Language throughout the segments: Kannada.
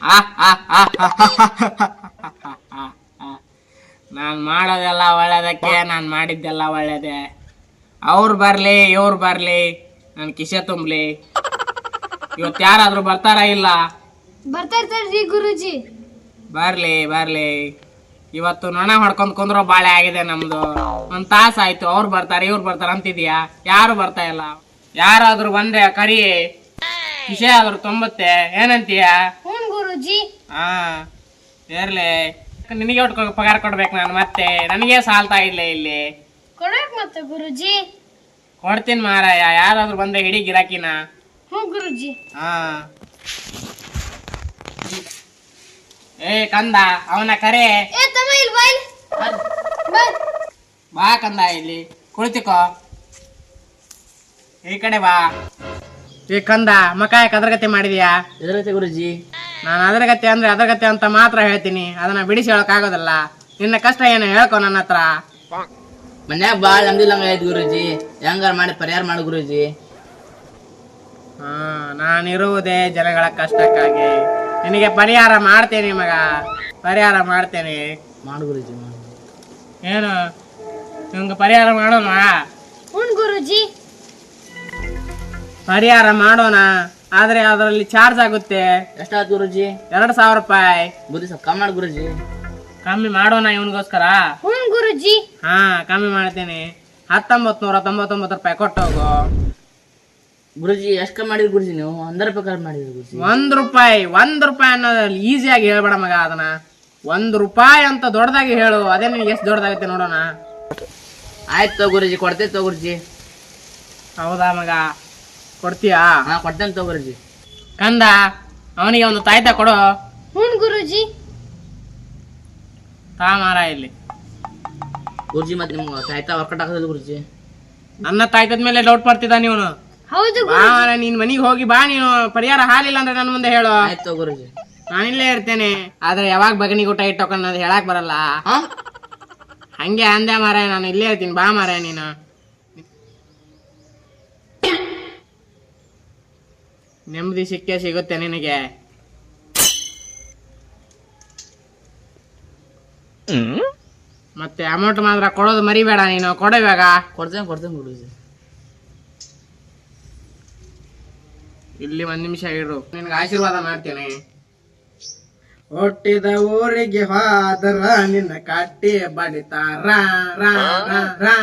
ನಾನು ಮಾಡೋದೆಲ್ಲ ಒಳ್ಳೇದಕ್ಕೆ ನಾನು ಮಾಡಿದ್ದೆಲ್ಲ ಒಳ್ಳೇದೆ. ಅವ್ರು ಬರಲಿ ಇವ್ರು ಬರಲಿ ನನ್ನ ಕಿಸೆ ತುಂಬಲಿ. ಇವತ್ತು ಯಾರಾದರೂ ಬರ್ತಾರಾ ಇಲ್ಲ? ಬರ್ತಾ ಇರ್ತಾರ್ರಿ ಗುರುಜಿ. ಬರಲಿ ಬರಲಿ. ಇವತ್ತು ನೊಣ ಹೊಡ್ಕೊಂಡ್ ಕುಂದ್ರೋ ಬಾಳೆ ಆಗಿದೆ ನಮ್ದು. ಒಂದು ತಾಸ ಆಯ್ತು ಅವ್ರು ಬರ್ತಾರೆ ಇವ್ರು ಬರ್ತಾರೆ ಅಂತಿದ್ಯಾ? ಯಾರು ಬರ್ತಾ ಇಲ್ಲ? ಯಾರಾದ್ರೂ ಬಂದ್ರೆ ಕರಿ. ವಿಷಯ ಆದ್ರೂ ತುಂಬುತ್ತೆ. ಏನಂತೀಯ? ಹ್ಞೂ ಆ ಹಾ ಇರ್ಲಿ. ನಿನಗೆ ಒಟ್ಟು ಪಗಾರ ಕೊಡ್ಬೇಕು ನಾನು ಮತ್ತೆ. ನನಗೆ ಸಾಲ್ತಾ ಇಲ್ಲ ಇಲ್ಲಿ. ಕೊಡಕ್ ಮತ್ತೆ ಗುರುಜಿ? ಕೊಡ್ತೀನಿ ಮಾರಾಯ. ಯಾರಾದ್ರೂ ಬಂದ್ರೆ ಹಿಡಿ ಗಿರಾಕಿನ. ಹ್ಞೂ ಗುರುಜಿ. ಹಾ. ಏ ಕಂದ ಅವನ ಕರೆ. ಏ ತಮ್ಮ ಇಲ್ಲಿ ಬಾ ಇಲ್ಲಿ. ಬಾ. ಬಾ ಕಂದ ಇಲ್ಲಿ. ಕುಳಿತುಕೋ. ಈ ಕಡೆ ಬಾ. ಈ ಕಂದ ಮಕಾಯ ಕದ್ರಗತಿ ಅದ್ರಗತೆ ಮಾಡಿದ್ಯಾ? ಎದುರೈತೆ ಗುರುಜಿ. ನಾನು ಅದ್ರಗತೆ ಅಂದ್ರೆ ಅದ್ರಗತೆ ಅಂತ ಮಾತ್ರ ಹೇಳ್ತೀನಿ. ಅದನ್ನ ಬಿಡಿಸಿ ಹೇಳಕ್ ಆಗೋದಲ್ಲ. ನಿನ್ನ ಕಷ್ಟ ಏನು ಹೇಳ್ಕೊ ನನ್ನ ಹತ್ರ. ಮನ್ಯಾಗ ಬಾಳ ಅಂದಿಲ್ಲಂಗ ಐತ್ ಗುರುಜಿ. ಹೆಂಗಾರ ಮಾಡಿ ಪರಿಹಾರ ಮಾಡು ಗುರುಜಿ. ಹಾ ನಾನಿರುವುದೇ ಜನಗಳ ಕಷ್ಟಕ್ಕಾಗಿ. ನಿನಗೆ ಪರಿಹಾರ ಮಾಡ್ತೇನೆ ಮಗ. ಪರಿಹಾರ ಮಾಡ್ತೇನೆ. ಮಾಡು ಗುರುಜಿ ಮಾಡು. ಏನು? ನಿಮ್ಗೆ ಪರಿಹಾರ ಮಾಡೋಣ? ಹ್ಞೂ ಗುರುಜಿ. ಪರಿಹಾರ ಮಾಡೋಣ. ಆದ್ರೆ ಅದರಲ್ಲಿ ಚಾರ್ಜ್ ಆಗುತ್ತೆ ಎಷ್ಟಾಯ್ತು ಗುರುಜಿ? ಎರಡು ಸಾವಿರ ರೂಪಾಯಿ. ಬುದ್ಧಿ ಸ್ವಲ್ಪ ಕಮ್ಮಿ ಮಾಡಿ ಗುರುಜಿ. ಕಮ್ಮಿ ಮಾಡೋಣ ಇವನಿಗೋಸ್ಕರ. ಹ್ಞೂ ಗುರುಜಿ. ಹಾ ಕಮ್ಮಿ ಮಾಡ್ತೇನೆ. ಹತ್ತೊಂಬತ್ತು ನೂರ ತೊಂಬತ್ತೊಂಬತ್ತು ರೂಪಾಯಿ ಕೊಟ್ಟೋಗು ಹೋಗು. ಗುರುಜಿ ಎಷ್ಟು ಕಮ್ಮಿ ಮಾಡಿದ್ರಿ ಗುರುಜಿ ನೀವು? ಒಂದರ ರೂಪಾಯಿ ಕಮ್ಮಿ ಮಾಡಿದ್ರಿ ಗುರುಜಿ. ಒಂದ್ ರೂಪಾಯಿ ಒಂದ್ ರೂಪಾಯಿ ಅನ್ನೋದ್ರಲ್ಲಿ ಈಸಿಯಾಗಿ ಹೇಳ್ಬೇಡ ಮಗ ಅದನ್ನ. ಒಂದ್ ರೂಪಾಯಿ ಅಂತ ದೊಡ್ಡದಾಗಿ ಹೇಳು. ಅದೇ ನಿಮ್ಗೆ ಎಷ್ಟು ದೊಡ್ಡದಾಗುತ್ತೆ ನೋಡೋಣ. ಆಯ್ತು ತಗೋ ಗುರುಜಿ ಕೊಡ್ತೇವೆ ತಗೋ ಗುರುಜಿ. ಹೌದಾ ಮಗ? ಕೊಡ್ತೀಯಾ? ಹಾ ಕೊಡ್ತೇನೆ ತಗೋ ಗುರುಜಿ. ಕಂದ ಅವನಿಗೆ ಒಂದು ತಾಯ್ತ ಕೊಡು. ಹ್ಞೂ ಗುರುಜಿ. ತಾ ಮಾರ ಇಲ್ಲಿ. ಗುರುಜಿ ಮತ್ತೆ ನಿಮ್ಗೆ ತಾಯ್ತ ವರ್ಕಟ್ ಆಗ್ತದೆ ಗುರುಜಿ. ನನ್ನ ತಾಯ್ತದ ಮೇಲೆ ಡೌಟ್ ಮಾಡ್ತಿದ್ದ ನೀವನು ಹೌದು ಬಾ ಮಾರ ನೀನ್ ಮನಿಗೆ ಹೋಗಿ ಬಾ ನೀನು ಪರಿಹಾರ ಹಾಲಿಲ್ಲ ಅಂದ್ರೆ ನನ್ನ ಮುಂದೆ ಹೇಳು. ಆಯ್ತು ಗುರುಜಿ. ನಾನಿಲ್ಲೇ ಇರ್ತೇನೆ. ಆದ್ರೆ ಯಾವಾಗ ಬಗನಿ ಊಟ ಇಟ್ಕೊನದ್ ಹೇಳಾಕ ಹೇಳಕ್ ಬರಲ್ಲ. ಹಾ? ಹಂಗೆ ಅಂದೆ ಮಾರಾಯ ನಾನು ಇಲ್ಲೇ ಇರ್ತೀನಿ. ಬಾ ಮಾರಾಯ ನೀನು. ನೆಮ್ಮದಿ ಸಿಕ್ಕೇ ಸಿಗುತ್ತೆ ನಿನಗೆ. ಮತ್ತೆ ಅಮೌಂಟ್ ಮಾತ್ರ ಕೊಡೋದು ಮರಿಬೇಡ ನೀನು ಕೊಡುವಾಗ ಕೊಡ್ತೇನೆ ಕೊಡ್ತೇನೆ ಗುರುಜಿ. ಇಲ್ಲಿ ಒಂದ್ ನಿಮಿಷ ಇರು ನಿನ್ಗೆ ಆಶೀರ್ವಾದ ಮಾಡ್ತೇನೆ. ಹುಟ್ಟಿದ ಊರಿಗೆ ಹೋದರ ನಿನ್ನ ಕಟ್ಟಿ ಬಡಿತಾರ. ರಾ, ರಾ, ರಾ.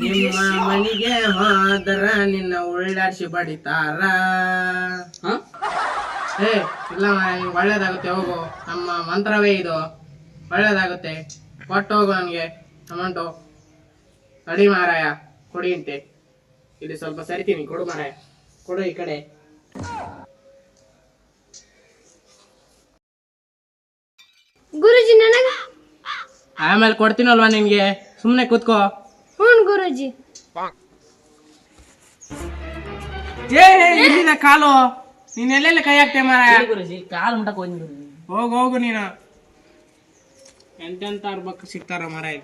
ನಿಮ್ಮ ಮನೆಗೆ ಹೋದರ ನಿನ್ನ ಉಳ್ಳಾಡ್ಸಿ ಬಡಿತಾರ. ಹಾ? ಏ ಇಲ್ಲ ಒಳ್ಳೇದಾಗುತ್ತೆ ಹೋಗು. ನಮ್ಮ ಮಂತ್ರವೇ ಇದು. ಒಳ್ಳೇದಾಗುತ್ತೆ. ಕೊಟ್ಟು ಹೋಗು ನನಗೆ ಅಮೌಂಟು. ಕಡಿ ಮಾರಾಯ ಕೊಡಿ ಅಂತೆ. ಇಲ್ಲಿ ಸ್ವಲ್ಪ ಸರಿತೀನಿ ಕೊಡು ಮಾರಾಯ. ಕೊಡು ಈ ಕಡೆ. ಗುರುಜಿ ನನಗ ಆಮೇಲೆ ಕೊಡ್ತೀನಲ್ವಾ ನಿನ್ಗೆ? ಸುಮ್ಮನೆ ಕೂತ್ಕೋ. ಹ್ಞೂ ಗುರುಜಿ. ಏ ಇಲ್ಲಿನ ಕಾಲು? ನೀನ್ ಎಲ್ಲೆಲ್ಲ ಕೈ ಹಾಕ್ತೆ ಮಾರಾಯ? ಗುರುಜಿ ಕಾಲು ಮುಟಕ್ ಹೋಗಿ ಹೋಗು ಹೋಗು ನೀನು. ಎಂತೆಂತ ಬಕ್ ಸಿಗ್ತಾರ ಮಾರಾಯ?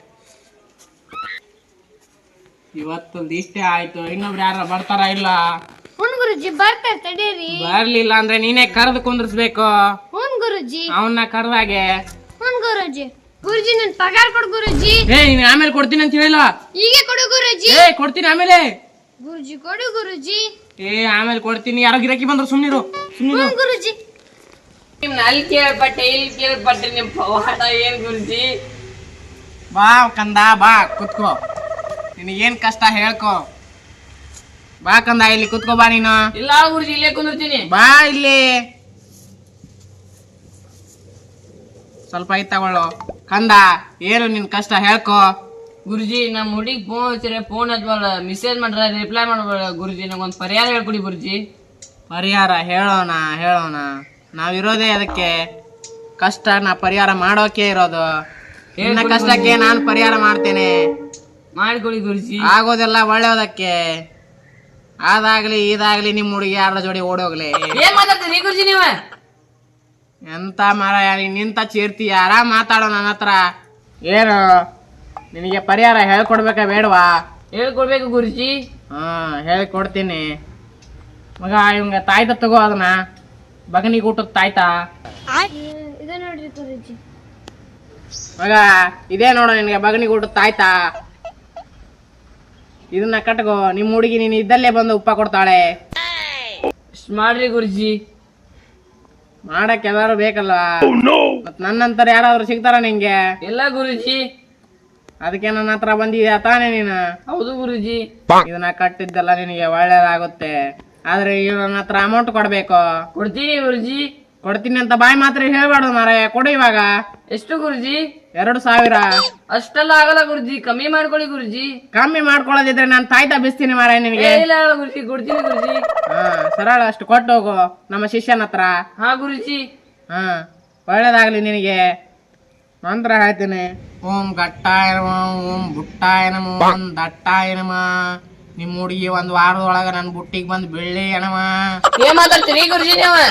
ಇವತ್ತೊಂದು ಇಷ್ಟೇ ಆಯ್ತು. ಇನ್ನೊಬ್ರು ಯಾರ ಬರ್ತಾರ ಇಲ್ಲ? ಹ್ಞೂ ಗುರುಜಿ ಬರ್ತಾರೆ ತಡೀರಿ. ಬರ್ಲಿಲ್ಲ ಅಂದ್ರೆ ನೀನೇ ಕರೆದು ಕುಂದ್ರಿಸ್ಬೇಕು. ಹ್ಞೂ ಗುರುಜಿ. ಅವನ್ನ ಕರೆದಾಗೆ. ಹ್ಞೂ ಗುರುಜಿ. ಗುರುಜಿ ನನ್ ಪಗಾರ ಕೊಡು ಗುರುಜಿ. ಏ ನೀನ್ ಆಮೇಲೆ ಕೊಡ್ತೀನಿ ಅಂತ ಹೇಳಿಲ್ಲ ಹೀಗೆ ಕೊಡು ಗುರುಜಿ. ಏ ಕೊಡ್ತೀನಿ ಆಮೇಲೆ. ಗುರುಜಿ ಕೊಡು ಗುರುಜಿ. ಏ ಆಮೇಲೆ ಕೊಡ್ತೀನಿ. ಯಾರೋ ಗಿರಾಕಿ ಬಂದ್ರು ಸುಮ್ನಿರು ಸುಮ್ನಿರು ಗುರುಜಿ. ಗುರುಜಿ ಅಲ್ಲಿ ಕೇಳ್ಪಟ್ಟೆ ಇಲ್ಲಿ ಕೇಳ್ಪಟ್ಟೆ ನಿಮ್ ಪವಾಡ ಏನ್ ಗುರುಜಿ? ಬಾ ಕಂದ ಬಾ ಕುತ್ಕೋ. ನಿನಗೇನ್ ಕಷ್ಟ ಹೇಳ್ಕೋ. ಬಾ ಕಂದ ಇಲ್ಲಿ ಕುತ್ಕೋ ಬಾ ನೀನು. ಇಲ್ಲ ಗುರುಜಿ ಇಲ್ಲೇ ಕುಂದಿರ್ತೀನಿ. ಬಾ ಇಲ್ಲಿ. ಸ್ವಲ್ಪ ಐತ್ ತಗೊಳ್ಳೋ. ಕಂದ ಏನು ನಿನ್ ಕಷ್ಟ ಹೇಳ್ಕೋ. ಗುರುಜಿ ನಮ್ಮ ಹುಡುಗಿ ಫೋನ್ ಹಚ್ಚಿರ ಫೋನ್ ಹಚ್ಬಾರ್ದ. ಮೆಸೇಜ್ ಮಾಡ್ರ ರಿಪ್ಲೈ ಮಾಡ್ಬೇಡ ಗುರುಜಿ ನಂಗೊಂದು ಪರಿಹಾರ ಹೇಳ್ಕೊಡಿ ಗುರುಜಿ. ಪರಿಹಾರ ಹೇಳೋಣ ಹೇಳೋಣ. ನಾವಿರೋದೇ ಅದಕ್ಕೆ. ಕಷ್ಟ ನಾ ಪರಿಹಾರ ಮಾಡೋಕೆ ಇರೋದು. ನಿನ್ನ ಕಷ್ಟಕ್ಕೆ ನಾನು ಪರಿಹಾರ ಮಾಡ್ತೇನೆ. ಮಾಡ್ಕೊಡಿ ಗುರುಜಿ. ಆಗೋದೆಲ್ಲ ಒಳ್ಳೆಯದಕ್ಕೆ. ಅದಾಗ್ಲಿ ಇದಾಗ್ಲಿ ನಿಮ್ಮ ಹುಡುಗಿ ಯಾರ ಜೋಡಿ ಓಡೋಗ್ಲಿ. ಏನ್ ಮಾತಾಡ್ತೀರಿ ಗುರುಜಿ ನೀವ? ಎಂತ ಮಾರಾಯ ನೀನ್ ನಿಂತ ಚೀರ್ತಿ ಆರಾಮ್ ಮಾತಾಡೋ ನನ್ನ ಹತ್ರ. ಏನು? ನಿನಗೆ ಪರಿಹಾರ ಹೇಳ್ಕೊಡ್ಬೇಕಾ ಬೇಡವಾ? ಹೇಳ್ಕೊಡ್ಬೇಕು ಗುರುಜಿ. ಹಾ ಹೇಳ್ಕೊಡ್ತೀನಿ. ಮಗ ಇವಂಗ ತಾಯ್ತ ತಗೋ ಅದನ್ನ. ಬಗನಿಗೆ ಊಟಕ್ಕೆ ತಾಯ್ತಾ. ಇದೆ ನೋಡ್ರಿ ಗುರುಜಿ. ಮಗ ಇದೇ ನೋಡು ನಿನಗೆ ಬಗನಿಗೆ ಊಟದ ತಾಯ್ತಾ. ಇದನ್ನ ಕಟ್ಕೋ. ನಿಮ್ಮ ಹುಡುಗಿ ನೀನು ಇದ್ದಲ್ಲೇ ಬಂದು ಉಪ್ಪ ಕೊಡ್ತಾಳೆ. ಇಷ್ಟ್ ಮಾಡ್ರಿ ಗುರುಜಿ. ಮಾಡಕ್ಕೆ ಎಲ್ಲಾರು ಬೇಕಲ್ವಾ? ಮತ್ ನನ್ನಂತರ ಯಾರಾದ್ರೂ ಸಿಗ್ತಾರ ನಿಂಗೆ? ಇಲ್ಲ ಗುರುಜಿ. ಅದಕ್ಕೆ ನನ್ನ ಹತ್ರ ಬಂದಿದ್ಯಾ ತಾನೇ ನೀನು? ಹೌದು ಗುರುಜಿ. ಇದನ್ನ ಕಟ್ಟಿದ್ದೆಲ್ಲ ನಿನಗೆ ಒಳ್ಳೇದಾಗುತ್ತೆ. ಆದ್ರೆ ಇವ್ ನನ್ನ ಹತ್ರ ಅಮೌಂಟ್ ಕೊಡ್ಬೇಕು. ಕೊಡ್ತೀನಿ ಗುರುಜಿ. ಕೊಡ್ತೀನಿ ಅಂತ ಬಾಯಿ ಮಾತ್ರ ಹೇಳ್ಬಾರ್ದು ಮಾರಾಯ ಕೊಡು ಇವಾಗ. ಎಷ್ಟು ಗುರುಜಿ? ಎರಡು ಸಾವಿರ. ಅಷ್ಟೆಲ್ಲ ಆಗಲ್ಲ ಗುರುಜಿ ಕಮ್ಮಿ ಮಾಡ್ಕೊಳ್ಳಿ ಗುರುಜಿ. ಕಮ್ಮಿ ಮಾಡ್ಕೊಳ್ಳೋದಿದ್ರೆ ನಾನು ತಾಯ್ತಾ ಬಿಸ್ತೀನಿ ಮಾರಾಯ ಏ, ನಿನಗೆ ಇಲ್ಲ ಇಲ್ಲ ಗುರುಜಿ ಕೊಡ್ತೀನಿ ಗುರುಜಿ. ಹಾ ಸರಳ ಅಷ್ಟು ಕೊಟ್ಟು ಹೋಗು ನಮ್ಮ ಶಿಷ್ಯನ ಹತ್ರ. ಹಾ ಗುರುಜಿ. ಹಾ ಒಳ್ಳೇದಾಗ್ಲಿ ನಿನಗೆ. ಮಂತ್ರ ಹೇಳ್ತೀನಿ. ಓಂ ಗಟ್ಟಾಯ ನಮ ಓಂ ಬುಟ್ಟಾಯ ನಮ ಓಂ ದಟ್ಟಾಯ ನಮ. ನಿಮ್ಮ ಹುಡುಗಿ ಒಂದ್ ವಾರದೊಳಗ ನನ್ನ ಬುಟ್ಟಿಗೆ ಬಂದು ಬೆಳ್ಳಿ ಏನಮ್ಮ ಏನ್ ಮಾತಾಡ್ತೀರಿ ಗುರುಜಿ ನೀವು?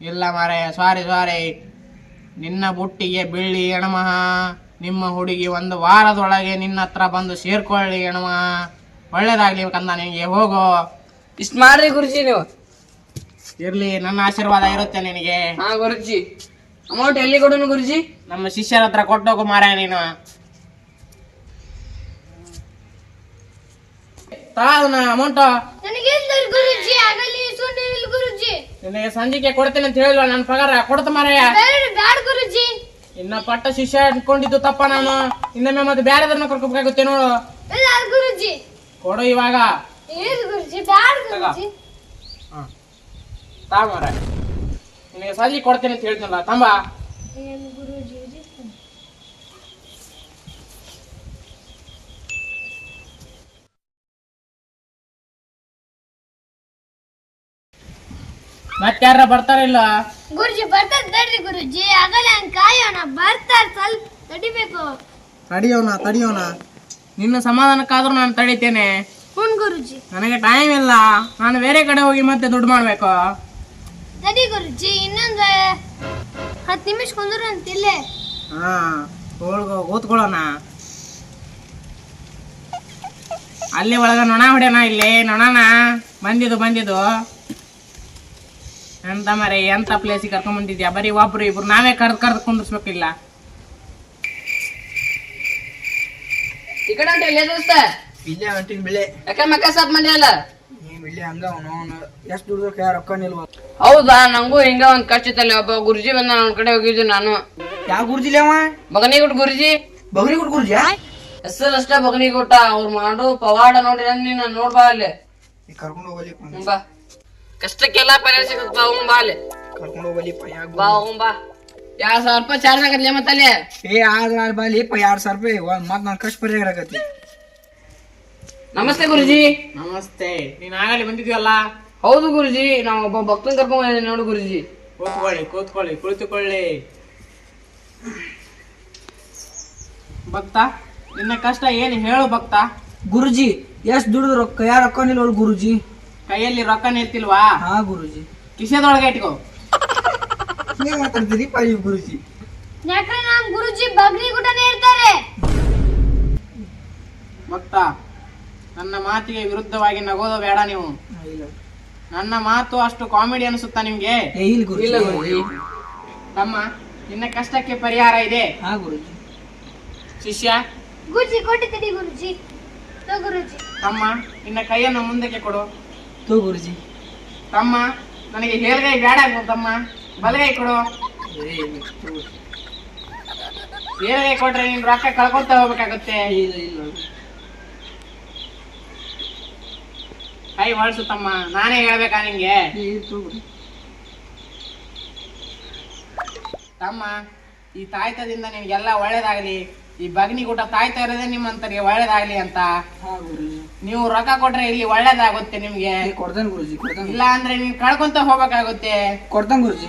ಇಲ್ಲ ಮಾರಾಯ ಸಾರಿ ಸಾರಿ ನಿನ್ನ ಬುಟ್ಟಿಗೆ ಬೆಳ್ಳಿ ಎಣಮಹಾ ನಿಮ್ಮ ಹುಡುಗಿ ಒಂದು ವಾರದೊಳಗೆ ನಿನ್ನ ಹತ್ರ ಬಂದು ಸೇರ್ಕೊಳ್ಳಿ ಎಣ್ಮ. ಒಳ್ಳೇದಾಗ್ಲಿ ಕಂದ ನಿನಗೆ ಹೋಗೋ. ಇಷ್ಟು ಮಾಡ್ರಿ ಗುರುಜಿ ನೀವು. ಇರ್ಲಿ ನನ್ನ ಆಶೀರ್ವಾದ ಇರುತ್ತೆ ನಿನಗೆ. ಹಾ ಗುರುಜಿ. ಅಮೌಂಟ್ ಎಲ್ಲಿ ಕೊಡೋನು ಗುರುಜಿ? ನಮ್ಮ ಶಿಷ್ಯರ ಹತ್ರ ಕೊಟ್ಟೋಗು ಮಾರಾಯ ನೀನು. ಅಮೌಂಟ್ ನನಗೆ ಗುರುಜಿ? ಆಗಲಿ ಸುನಿಲ್ ಗುರುಜಿ. ನಿನಗೆ ಸಂಜಿಕೆ ಕೊಡ್ತೀನಿ ಅಂತ ಹೇಳುವ ನನ್ನ ಪಗಾರ ಕೊಡ್ತ ಮಾರಾಯ. ಬ್ಯಾಡ ಗುರುಜಿ. ಇನ್ನ ಪಟ್ಟ ಶಿಷ್ಯ ಅನ್ಕೊಂಡಿದ್ದು ತಪ್ಪ ನಾನು. ಇನ್ನೊಮ್ಮೆ ಮತ್ತೆ ಬೇರೆದನ್ನ ಕರ್ಕೋಬೇಕಾಗುತ್ತೆ ನೋಡು. ಇಲ್ಲ ಗುರುಜಿ. ಕೊಡು ಇವಾಗ. ಏನ್ ಗುರುಜಿ ಬ್ಯಾಡ ಗುರುಜಿ. ತಾ ಮಾರಾಯ. ನಿನಗೆ ಸಂಜೆ ಕೊಡ್ತೀನಿ ಅಂತ ಹೇಳ್ತೀನಲ್ಲ ತಂಬಾ. ಏನ್ ಗುರುಜಿ ಇದು? ಮತ್ತಾರ ಬರ್ತಾರಿಲ್ಲ ಗುರುಜಿ ಬರ್ತಾರ ತಡ್ರಿ ಗುರುಜಿ. ಆಗಲ್ಲ ಹಂಗ್ ಕಾಯೋಣ. ಬರ್ತಾರ ಸ್ವಲ್ಪ ತಡಿಬೇಕು. ತಡಿಯೋಣ ತಡಿಯೋಣ. ನಿನ್ನ ಸಮಾಧಾನಕ್ಕಾದ್ರೂ ನಾನು ತಡಿತೇನೆ. ಹುನ್ ಗುರುಜಿ. ನನಗೆ ಟೈಮ್ ಇಲ್ಲ. ನಾನು ಬೇರೆ ಕಡೆ ಹೋಗಿ ಮತ್ತೆ ದುಡ್ಡು ಮಾಡ್ಬೇಕು. ತಡಿ ಗುರುಜಿ ಇನ್ನೊಂದು ಹತ್ತು ನಿಮಿಷ ಕುಂದ್ರು ಅಂತಿಲ್ಲೇ. ಹಾ ಹೋಳ್ಗೋ ಕೂತ್ಕೊಳ್ಳೋಣ ಅಲ್ಲಿ ಒಳಗ ನೊಣ ಹೊಡೆಯೋಣ ಇಲ್ಲಿ ನೊಣನ. ಬಂದಿದ್ದು ಬಂದಿದ್ದು. ಎಂತ ಮರೆ ಎಂತ ಪ್ಲೇಸಿಗೆ ಕರ್ಕೊಂಡ್ ಬಂದಿದ್ಯಾ? ಬರೀ ಒಬ್ರು ಇಬ್ರು ನಾವೇ ಕರ್ದ್ ಕರ್ದ್ ಕುಂದಿರ್ಸ್ಬೇಕಿಲ್ಲ. ಈ ಕಡೆ ಉಂಟು ಇಲ್ಲೇ ದೋಸ್ತ ಇಲ್ಲೇ ಹೊಂಟಿನ್ ಬಿಳೆ. ಯಾಕೆ ಮಕ್ಕ ಸಾತ್ ಮಂದಿಯಲ್ಲ ನೀ ಬಿಳೆ ಹಂಗ ಅವನು ಎಷ್ಟು ದುಡ್ದಕ್ಕೆ ರೊಕ್ಕ ನಿಲ್ವ ಹೌದಾ ನಂಗೂ ಹಿಂಗ ಒಂದ್ ಕಷ್ಟ ಇತ್ತಲ್ಲ ಒಬ್ಬ ಗುರುಜಿ ಬಂದ ನನ್ನ ಕಡೆ ಹೋಗಿದ್ದು ನಾನು. ಯಾವ ಗುರುಜಿಲಿ ಅವ? ಬಗನಿಗುಟ್ ಗುರುಜಿ. ಬಗ್ರಿ ಗುಡ್ ಗುರುಜಿ ಹೆಸರು ಅಷ್ಟೇ ಬಗನಿಗುಟ್ಟ ಅವ್ರು ಮಾಡು ಪವಾಡ ನೋಡಿ ನೀನು ನೋಡ್ಬಾ ಅಲ್ಲಿ. ಕರ್ಕೊಂಡು ಹೋಗಲಿ ಬಾ. ಕಷ್ಟಕ್ಕೆಲ್ಲ ಪರಿಹಾರ ಸಿಗುತ್ತೆ ಬಾ ಅವ್ನ್ ಬಾ ಅಲ್ಲಿ. ಕರ್ಕೊಂಡು ಹೋಗಲಿ ಯಾಕ ಬಾ ಬಾ ಎರಡ್ ಸಾವಿರ ರೂಪಾಯಿ ಚಾರ್ಜ್ ಆಗತ್ಲೆ ಮತ್ತಲ್ಲಿ ಏ ಆದ್ರ ಬಾಲಿಪ್ಪ ಎರಡ್ ಸಾವಿರ ರೂಪಾಯಿ. ಒಂದ್ ಮಾತ್ ನನ್ ಕಷ್ಟ ಪರಿಹಾರ ಆಗತ್ತೆ ನಮಸ್ತೆ ಗುರುಜಿ. ನಮಸ್ತೆ. ನೀನ್ ಆಗಲಿ ಬಂದಿದ್ಯಲ್ಲ? ಹೌದು ಗುರುಜಿ ನಾವು ಒಬ್ಬ ಭಕ್ತನ್ ಕರ್ಕೊಂಡ್ ಬಂದಿದ್ದೀವಿ ನೋಡು ಗುರುಜಿ. ಕೂತ್ಕೊಳ್ಳಿ ಕೂತ್ಕೊಳ್ಳಿ ಕುಳಿತುಕೊಳ್ಳಿ. ಭಕ್ತ ನಿನ್ನ ಕಷ್ಟ ಏನು ಹೇಳು ಭಕ್ತ? ಗುರುಜಿ ಎಷ್ಟ್ ದುಡ್ದು ರೊಕ್ಕ? ಯಾರ ರೊಕ್ಕ ನಿಲ್ವಲ್ ಗುರುಜಿ? ಕೈಯಲ್ಲಿ ರೊಕ್ಕ ನಿಲ್ತಿಲ್ವಾ ಹಾ ಗುರುಜಿ. ಕಿಸೆದೊಳಗೆ ಇಟ್ಕೋ. ಏನ್ ಮಾತಾಡ್ತೀರಿ? ಪಾಯಿ ಗುರುಜಿ. ಯಾಕಂದ್ರೆ ನಮ್ ಗುರುಜಿ ಬಗ್ನಿ ಗುಟನೇ ಇರ್ತಾರೆ? ಭಕ್ತ ನನ್ನ ಮಾತಿಗೆ ವಿರುದ್ಧವಾಗಿ ನಗೋದು ಬೇಡ ನೀವು. ಇಲ್ಲ. ನನ್ನ ಮಾತು ಅಷ್ಟು ಕಾಮಿಡಿ ಅನಿಸುತ್ತಾ ನಿಮ್ಗೆ? ಏ ಇಲ್ಲ ಗುರುಜಿ. ಇಲ್ಲ ಗುರುಜಿ. ತಮ್ಮ ನಿನ್ನ ಕಷ್ಟಕ್ಕೆ ಪರಿಹಾರ ಇದೆ. ಹಾ ಗುರುಜಿ. ಶಿಷ್ಯ. ಗುರುಜಿ ಕೊಟ್ಟಿದ್ದೀನಿ ತಡಿ ಗುರುಜಿ. ತೋ ಗುರುಜಿ. ತಮ್ಮ ನಿನ್ನ ಕೈಯನ್ನು ಮುಂದಕ್ಕೆ ಕೊಡು. ತೋ ಗುರುಜಿ. ತಮ್ಮ ನನಗೆ ಹೇಳ್ಗೈ ಬೇಡ ತಮ್ಮ. ಬಲಗೈ ಕೊಡು. ಹೇಳ್ಗೈ ಕೊಟ್ರೆ ನೀನ್ ರೊಕ್ಕ ಕಳ್ಕೊತಾ ಹೋಗ್ಬೇಕಾಗುತ್ತೆ. ಕೈ ಹೊಳ್ಸು ತಮ್ಮ ನಾನೇ ಹೇಳ್ಬೇಕಾ ನಿಂಗೆ. ತಮ್ಮ ಈ ತಾಯ್ತದಿಂದ ನಿಮ್ಗೆಲ್ಲ ಒಳ್ಳೇದಾಗ್ಲಿ. ಈ ಬಗ್ನಿಗೂಟ ತಾಯ್ತಾ ಇರೋದೇ ನಿಮ್ಮಂತರಿಗೆ ಒಳ್ಳೇದಾಗ್ಲಿ ಅಂತ. ಹಾ ಗುರುಜಿ ನೀವು ರೊಕ್ಕ ಕೊಟ್ರೆ ಇಲ್ಲಿ ಒಳ್ಳೇದಾಗುತ್ತೆ ನಿಮ್ಗೆ. ಏ ಕೊಡ್ತಾನೆ ಗುರುಜಿ ಕೊಡ್ತೇನೆ. ಇಲ್ಲ ಅಂದ್ರೆ ನೀನ್ ಕಳ್ಕೊಂತ ಹೋಗ್ಬೇಕಾಗುತ್ತೆ. ಕೊಡ್ತಾನೆ ಗುರುಜಿ.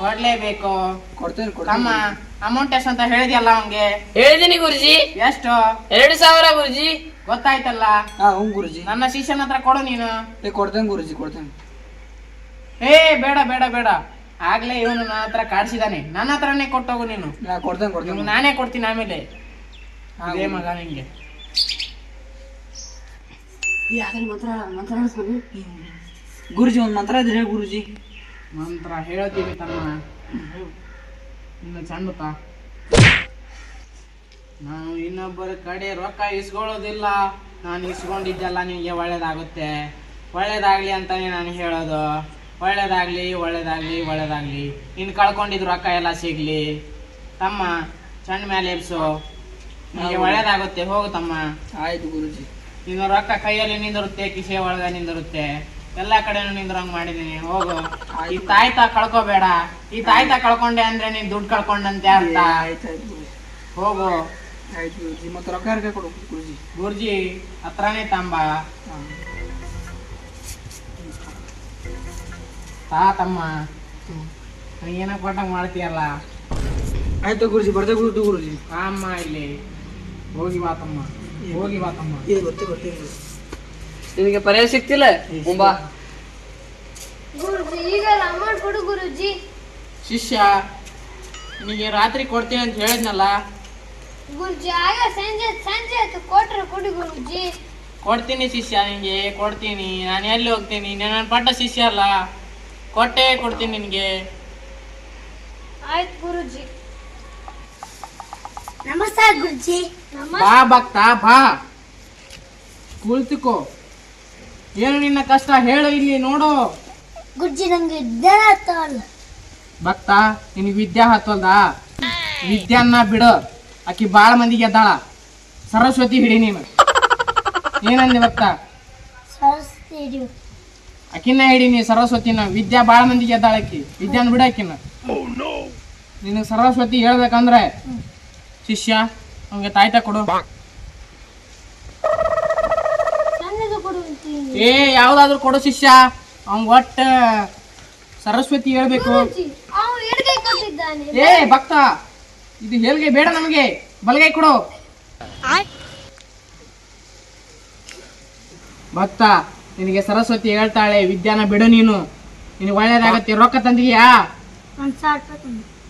ಕೊಡ್ಲೇಬೇಕು. ಕೊಡ್ತೇನೆ ತಮ್ಮ ಕೊಡ್ತಾನೆ ಅಮೌಂಟ್ ಎಷ್ಟು ಅಂತ ಹೇಳಿದ್ಯಲ್ಲ ಅವನ್ಗೆ? ಹೇಳಿದೀನಿ ಗುರುಜಿ. ಎಷ್ಟು? ಎರಡು ಸಾವಿರ ಗುರುಜಿ. ಗೊತ್ತಾಯ್ತಲ್ಲ? ಹಾ ಹ್ಞೂ ಗುರುಜಿ. ನನ್ನ ಶಿಷ್ಯನ ಹತ್ರ ಕೊಡು ನೀನು. ಏ ಕೊಡ್ತೇನೆ ಗುರುಜಿ ಕೊಡ್ತೇನೆ. ಏ ಬೇಡ ಬೇಡ ಬೇಡ. ಆಗ್ಲೇ ಇವನು ನನ್ನ ಹತ್ರ ಕಾಡ್ಸಿದಾನೆ. ನನ್ನ ಹತ್ರನೇ ಕೊಟ್ಟೋಗು ನೀನು. ನಾ ಕೊಡ್ತೇನೆ ಕೊಡ್ತೇನೆ. ನಿಮ್ಗೆ ನಾನೇ ಕೊಡ್ತೀನಿ ಆಮೇಲೆ. ಅದೇ ಮಗ ನಿಂಗೆ. ಗುರುಜಿ ಒಂದ್ ಮಂತ್ರ ಇದ್ರೆ ಹೇಳಿ ಗುರುಜಿ. ಮಂತ್ರ ಹೇಳ್ತೀವಿ ತಮ್ಮ. ಇನ್ನು ಚಂದ ನಾನು ಇನ್ನೊಬ್ಬರ ಕಡೆ ರೊಕ್ಕ ಇಸ್ಕೊಳ್ಳೋದಿಲ್ಲ. ನಾನು ಇಸ್ಕೊಂಡಿದ್ದೆಲ್ಲ ನಿಮಗೆ ಒಳ್ಳೇದಾಗುತ್ತೆ. ಒಳ್ಳೇದಾಗ್ಲಿ ಅಂತಾನೆ ನಾನು ಹೇಳೋದು. ಒಳ್ಳೇದಾಗ್ಲಿ ಒಳ್ಳೇದಾಗ್ಲಿ ಒಳ್ಳೇದಾಗ್ಲಿ. ಇನ್ನು ಕಳ್ಕೊಂಡಿದ್ದು ರೊಕ್ಕ ಎಲ್ಲ ಸಿಗ್ಲಿ. ತಮ್ಮ ಚಂದ ಮೇಲೆ ಎಬ್ಸು. ನಿಮಗೆ ಒಳ್ಳೇದಾಗುತ್ತೆ ಹೋಗು ತಮ್ಮ. ಆಯ್ತು ಗುರುಜಿ. ನಿನ್ನ ರೊಕ್ಕ ಕೈಯಲ್ಲಿ ನಿಂದಿರುತ್ತೆ ಕಿಸೆ ಒಳಗ ನಿಂದಿರುತ್ತೆ. ಎಲ್ಲಾ ಕಡೆನೂ ನಿಂದ್ರಂಗ್ ಮಾಡಿದೀನಿ ಹೋಗು. ಈ ತಾಯ್ತಾ ಕಳ್ಕೊಬೇಡ. ಈ ತಾಯ್ತಾ ಕಳ್ಕೊಂಡೆ ಅಂದ್ರೆ ನೀನ್ ದುಡ್ಡು ಕಳ್ಕೊಂಡಂತೆ ಅಂತ ಆಯ್ತು ಆಯ್ತು ಗುರುಜಿ. ಹೋಗು. ಆಯ್ತು ಗುರುಜಿ ಮತ್ತೆ ರೊಕ್ಕ ಯಾರಿಗೆ ಕೊಡು ಗುರುಜಿ? ಗುರುಜಿ ಹತ್ರನೇ ತಂಬ. ತಾ ತಮ್ಮ. ಏನ ಏನೋ ಕೊಟ್ಟಂಗ್ ಮಾಡ್ತೀಯಲ್ಲ? ಆಯ್ತು ಗುರುಜಿ ಬರ್ದೆ ಗುರುಜಿ ಗುರುಜಿ. ಅಮ್ಮ ಇಲ್ಲಿ. ಹೋಗಿ ಮಾತಮ್ಮ. ಹೋಗಿ ಬಾ ತಮ್ಮ ಇದು ಗೊತ್ತೇ. ಗೊತ್ತಿಲ್ಲ ನಿನಗೆ ಪರಿಹಾರ ಸಿಕ್ತಿಲ್ಲ? ಮುಂಬಾ. ಗುರುಜಿ ಈಗ ಅಮೌಂಟ್ ಕೊಡು ಗುರುಜಿ. ಶಿಷ್ಯ ನಿನಗೆ ರಾತ್ರಿ ಕೊಡ್ತೀನಿ ಅಂತ ಹೇಳಿದ್ನಲ್ಲ? ಗುರುಜಿ ಆಗ ಸಂಜೆ ಸಂಜೆ ಆಯ್ತು. ಕೊಟ್ರೆ ಕೊಡಿ ಗುರುಜಿ. ಕೊಡ್ತೀನಿ ಶಿಷ್ಯ ನಿಮಗೆ ಕೊಡ್ತೀನಿ. ನಾನು ಎಲ್ಲಿ ಹೋಗ್ತೀನಿ? ನನ್ನ ಪಟ್ಟ ಶಿಷ್ಯ ಅಲ್ಲ. ಕೊಟ್ಟೆ ಕೊಡ್ತೀನಿ ನಿನಗೆ. ಆಯ್ತು ಗುರುಜಿ. ನಮಸ್ಕಾರ ಗುರುಜಿ. ಬಾ ಭಕ್ತ ಬಾ. ಕುಳಿತುಕೋ. ಏನು ನಿನ್ನ ಕಷ್ಟ ಹೇಳು ಇಲ್ಲಿ ನೋಡು. ಗುಜ್ಜಿ ನಂಗೆ ಜ್ಞಾನ ಆಗ್ತಾವಲ್ಲ ಭಕ್ತ ನಿನಗೆ ವಿದ್ಯೆ ಹತ್ತಲ್ದ ವಿದ್ಯಾನ್ನ ಬಿಡು. ಆಕಿ ಬಾಳ ಮಂದಿಗೆ ಎದ್ದಾಳ. ಸರಸ್ವತಿ ಹಿಡಿ ನೀನು. ಏನಂದೆ ಭಕ್ತ? ಸರಸ್ವತಿ ಹಿಡಿ. ನೀ ಸರಸ್ವತಿನ. ವಿದ್ಯಾ ಬಾಳ ಮಂದಿಗೆ ಎದ್ದಾಳ ಆಕಿ. ವಿದ್ಯಾನ ಬಿಡ ಆಕಿನ. ನಿನಗೆ ಸರಸ್ವತಿ ಹೇಳ್ಬೇಕಂದ್ರೆ ಶಿಷ್ಯ ಅವ್ನಿಗೆ ತಾಯ್ತ ಕೊಡು. ಏ ಯಾವ್ದಾದ್ರು ಕೊಡು ಶಿಷ್ಯ. ಅವ್ನ್ ಒಟ್ಟ ಸರಸ್ವತಿ ಹೇಳ್ಬೇಕು. ಅವನು ಎಡಗೈ ಕೊಟ್ಟಿದ್ದಾನೆ. ಏ ಭಕ್ತ ಇದು ಹೇಳ್ಗೆ ಬೇಡ ನಮಗೆ. ಬಲಗೈ ಕೊಡು. ಭಕ್ತ ನಿನಗೆ ಸರಸ್ವತಿ ಹೇಳ್ತಾಳೆ ವಿದ್ಯಾನ ಬಿಡು ನೀನು. ನಿನಗೆ ಒಳ್ಳೇದಾಗತ್ತೆ ರೊಕ್ಕ ತಂದಿದ್ಯಾ?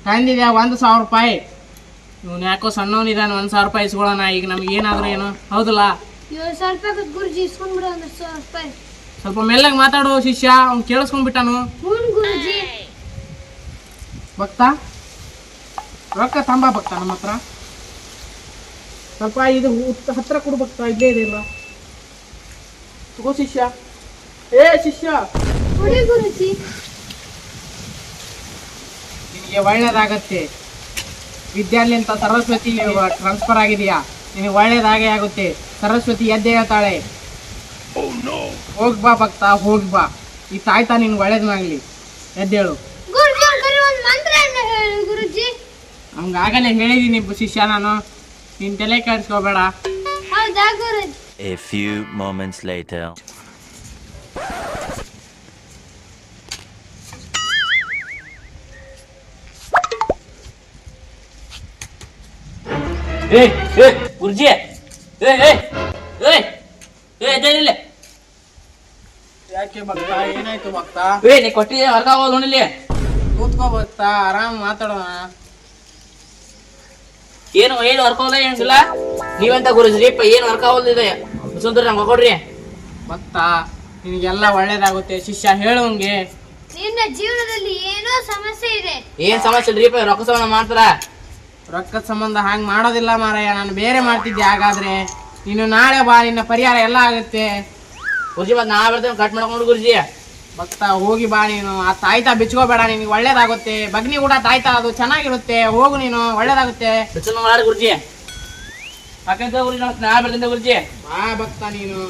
ತಂದಿದ್ಯಾ? ಒಂದು ಸಾವಿರ ರೂಪಾಯಿ. ಇವನು ಯಾಕೋ ಸಣ್ಣವನಿದಾನ ಒಂದು ಸಾವಿರ ರೂಪಾಯಿ ಇಸ್ಕೊಳ್ಳೋಣ ಈಗ ನಮ್ಗೆ ಏನಾದ್ರೂ ಏನು. ಹೌದಲ್ಲ? ಏಳು ಸಾವಿರ ರೂಪಾಯಿ ಕೊಟ್ಟು ಗುರುಜಿ ಸಾವಿರ ರೂಪಾಯಿ. ಸ್ವಲ್ಪ ಮೆಲ್ಲಗೆ ಮಾತಾಡು ಶಿಷ್ಯ ಅವ್ನು ಕೇಳಿಸ್ಕೊಂಡ್ಬಿಟ್ಟಾನು ಹ್ಞೂ ಗುರುಜಿ. ಭಕ್ತ? ರೊಕ್ಕ ತಂಬ ಭಕ್ತ ನಮ್ಮ ಹತ್ರ. ಸ್ವಲ್ಪ ಇದು ಉತ್ತ- ಹತ್ರ ಕೊಡು ಭಕ್ತ ಇಲ್ಲೇ ಇದೆ ಇಲ್ಲ ತಗೋ ಶಿಷ್ಯ. ಏ ಶಿಷ್ಯ! ಕೊಡಿ ಗುರುಜಿ. ನಿನಗೆ ಒಳ್ಳೇದಾಗತ್ತೆ ವಿದ್ಯಾಲಯ ಅಂತ ಸರಸ್ವತಿ ಟ್ರಾನ್ಸ್ಫರ್ ಆಗಿದೆಯಾ ನಿನಗೆ ಒಳ್ಳೇದಾಗೇ ಆಗುತ್ತೆ. ಸರಸ್ವತಿ ಎದ್ದೆ ಹೇಳ್ತಾಳೆ ಹೋಗ್ಬಾ ಭಕ್ತ ಹೋಗ್ಬಾ ಈ ತಾಯ್ತಾ ನಿನ್ಗೆ ಒಳ್ಳೇದಾಗ್ಲಿ ಎದ್ದೇಳು. ಆಗಲೇ ಹೇಳಿದೀನಿ ಶಿಷ್ಯ ನಾನು. ನಿನ್ ತಲೆ ಕೆಡಿಸ್ಕೋಬೇಡ. ಹೌದಾ ಗುರುಜಿ? A few moments later. ಏ ಏ ಗುರುಜಿ ಏ ಏ ಏ ಏ ಎದ್ದೇಳಿಲ್ಲ ಯಾಕೆ ಭಕ್ತ? ಏನಾಯ್ತು ಮಕ್ತ ಏ ನೀ ಕೊಟ್ಟಿದ್ದೆ ಹೊರಗೆ ನೋಡಿಲ್ಲಿ. ಕೂತ್ಕೋ ಭಕ್ತ ಆರಾಮ್ ಮಾತಾಡೋಣ. ಏನು ಏನು ಹೊರ್ಕೋಲ್ಲ ಏನಿಲ್ಲ. ನೀವೆಂತ ಗುರುಜ್ರಿಪ್ಪ ಏನು ಹೊರ್ಕೋಲ್ದಿದೆ ಸುಂದರ ನಂಗೆ ಕೊಡ್ರಿ. ಭಕ್ತ ನಿನಗೆಲ್ಲ ಒಳ್ಳೇದಾಗುತ್ತೆ. ಶಿಷ್ಯ ಹೇಳುವಂಗೆ ನಿನ್ನ ಜೀವನದಲ್ಲಿ ಏನೋ ಸಮಸ್ಯೆ ಇದೆ. ಏನ್ ಸಮಸ್ಯೆ ರೀಪ ರೊಕ್ಕ ಸಂಬಂಧ ಮಾಡ್ತಾರ? ರೊಕ್ಕದ ಸಂಬಂಧ ಹಾಂಗ್ ಮಾಡೋದಿಲ್ಲ ಮಾರಾಯ ನಾನು ಬೇರೆ ಮಾಡ್ತಿದ್ದೆ ಹಾಗಾದ್ರೆ. ನೀನು ನಾಳೆ ಬಾ ನಿನ್ನ ಪರಿಹಾರ ಎಲ್ಲ ಆಗುತ್ತೆ. ಗುರುಜಿ ಮತ್ತೆ ನಾ ಬರ್ತೇನೆ ಕಟ್ ಮಾಡ್ಕೊಂಡು ಗುರುಜಿ. ಭಕ್ತ ಹೋಗಿ ಬಾ ನೀನು. ಆ ತಾಯ್ತಾ ಬಿಚ್ಕೋಬೇಡ ನಿನಗೆ ಒಳ್ಳೇದಾಗುತ್ತೆ. ಬಗ್ನಿ ಕೂಡ ತಾಯ್ತಾ ಅದು ಚೆನ್ನಾಗಿರುತ್ತೆ. ಹೋಗು ನೀನು ಒಳ್ಳೇದಾಗುತ್ತೆ. ಮಾಡಿ ಗುರುಜಿ. ಯಾಕಂತ ಗುರುಜಿ ನಾ ಬರ್ತೇನೆ ಗುರುಜಿ. ಬಾ ಭಕ್ತ ನೀನು.